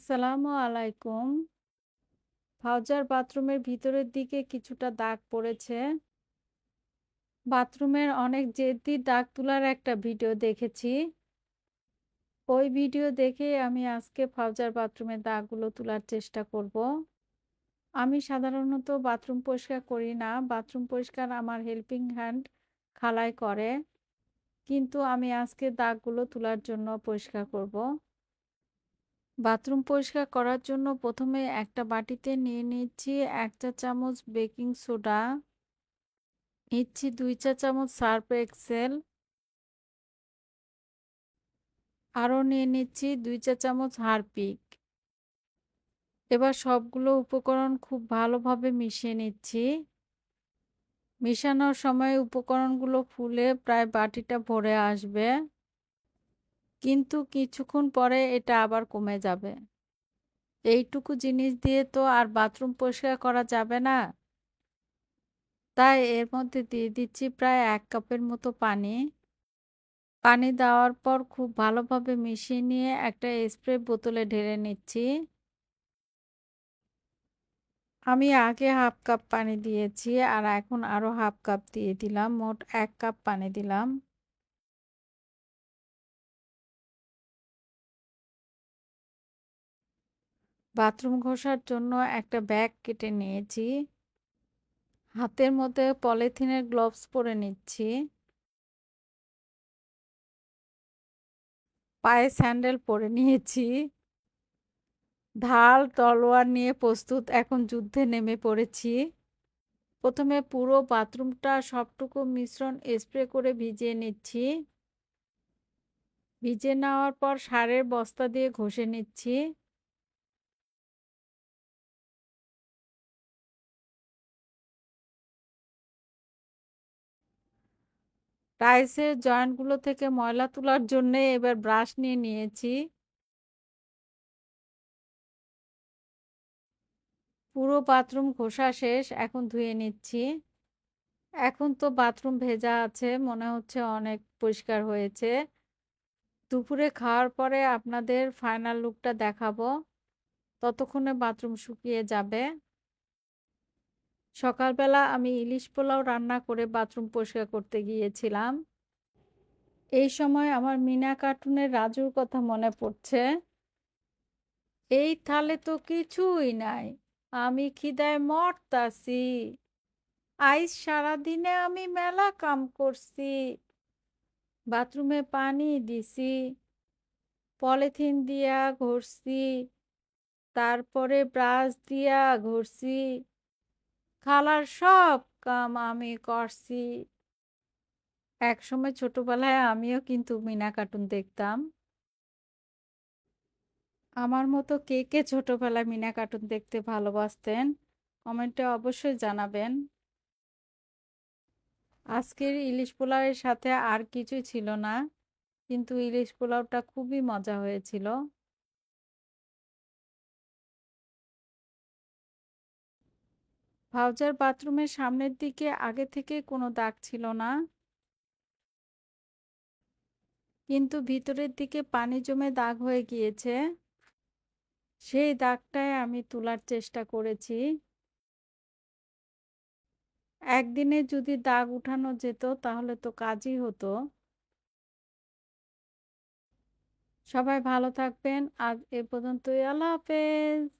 আসসালামু আলাইকুম। ফাউজার বাথরুমের ভিতরের দিকে কিছুটা দাগ পড়েছে। বাথরুমের অনেক জেদি দাগ তোলার একটা ভিডিও দেখেছি। ওই ভিডিও দেখেই আমি আজকে ফাউজার বাথরুমের দাগগুলো তোলার চেষ্টা করব। আমি সাধারণত বাথরুম পরিষ্কার করি না। বাথরুম পরিষ্কার আমার হেল্পিং হ্যান্ড খালাই করে। কিন্তু আমি আজকে দাগগুলো তোলার জন্য পরিষ্কার করব। বাথরুম পরিষ্কার করার জন্য প্রথমে একটা বাটিতে নিয়ে নিচ্ছি এক চা চামচ বেকিং সোডা। নিচ্ছি দুই চা চামচ সার্ফ এক্সেল। আরও নিয়ে নিচ্ছি দুই চা চামচ হারপিক। এবার সবগুলো উপকরণ খুব ভালোভাবে মিশিয়ে নিচ্ছি। মিশানোর সময় উপকরণগুলো ফুলে প্রায় বাটিটা ভরে আসবে। কিন্তু কিছুক্ষণ পরে এটা আবার কমে যাবে। এইটুকু জিনিস দিয়ে তো আর বাথরুম পরিষ্কার করা যাবে না। তাই এর মধ্যে দিয়ে দিচ্ছি প্রায় এক কাপের মতো পানি। পানি দেওয়ার পর খুব ভালোভাবে মিশিয়ে নিয়ে একটা স্প্রে বোতলে ঢেলে নিচ্ছি। আমি আগে হাফ কাপ পানি দিয়েছি আর এখন আরও হাফ কাপ দিয়ে দিলাম, মোট এক কাপ পানি দিলাম। বাথরুম ঘষার জন্য একটা ব্যাগ কেটে নিয়েছি। হাতের মধ্যে পলিথিনের গ্লোভস পরে নিচ্ছি। পায়ে স্যান্ডেল পরে নিয়েছি। ঢাল তলোয়ার নিয়ে প্রস্তুত এখন যুদ্ধে নেমে পড়েছি। প্রথমে পুরো বাথরুমটা সবটুকু মিশ্রণ স্প্রে করে ভিজিয়ে নিচ্ছি। ভিজে নেওয়ার পর সারের বস্তা দিয়ে ঘষে নিচ্ছি। টাইলসের জয়েন্টগুলো থেকে ময়লা তোলার জন্য এবার ব্রাশ নিয়ে নিয়েছি। পুরো বাথরুম ঘষা শেষ, এখন ধুয়ে নিচ্ছি। এখন তো বাথরুম ভেজা আছে, মনে হচ্ছে অনেক পরিষ্কার হয়েছে। দুপুরে খাওয়ার পরে আপনাদের ফাইনাল লুকটা দেখাবো। ততক্ষণে বাথরুম শুকিয়ে যাবে। সকালবেলা আমি ইলিশ পোলাও রান্না করে বাথরুম পরিষ্কার করতে গিয়েছিলাম। এই সময় আমার মিনা কার্টুনের রাজুর কথা মনে পড়ছে। এই থালে তো কিছুই নাই, আমি খিদায় মরতাছি। আইস সারাদিনে আমি মেলা কাম করছি। বাথরুমে পানি দিছি, পলিথিন দিয়া ঘষছি তারপরে ব্রাশ দিয়া ঘষছি খালার সব কাম আমি করছি। একসময় ছোটবেলায় আমিও কিন্তু মিনা কার্টুন দেখতাম। আমার মতো কে কে ছোটবেলায় মিনা কার্টুন দেখতে ভালোবাসতেন, কমেন্টে অবশ্যই জানাবেন। আজকের ইলিশ পোলাওয়ের সাথে আর কিছুই ছিল না, কিন্তু ইলিশ পোলাওটা খুবই মজা হয়েছিল। ভাউজার বাথরুমের সামনের দিকে আগে থেকে কোনো দাগ ছিল না। কিন্তু ভিতরের দিকে পানি জমে দাগ হয়ে গিয়েছে। সেই দাগটায় আমি তোলার চেষ্টা করেছি। একদিনে যদি দাগ উঠানো যেত তাহলে তো কাজই হতো। সবাই ভালো থাকবেন। আজ এ পর্যন্তই। আল্লাহ হাফেজ।